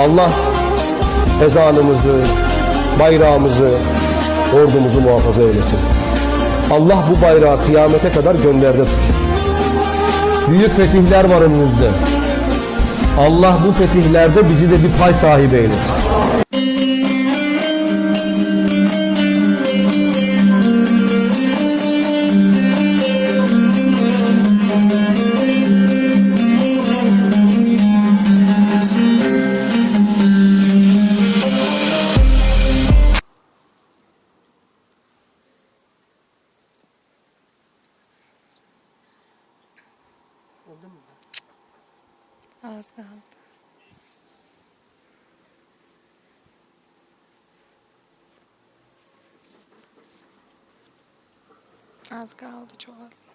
Allah ezanımızı, bayrağımızı, ordumuzu muhafaza eylesin. Allah bu bayrağı kıyamete kadar gönlerde tutacak. Büyük fetihler var önümüzde. Allah bu fetihlerde bizi de bir pay sahibi eylesin. Az kaldı. Az kaldı çok az.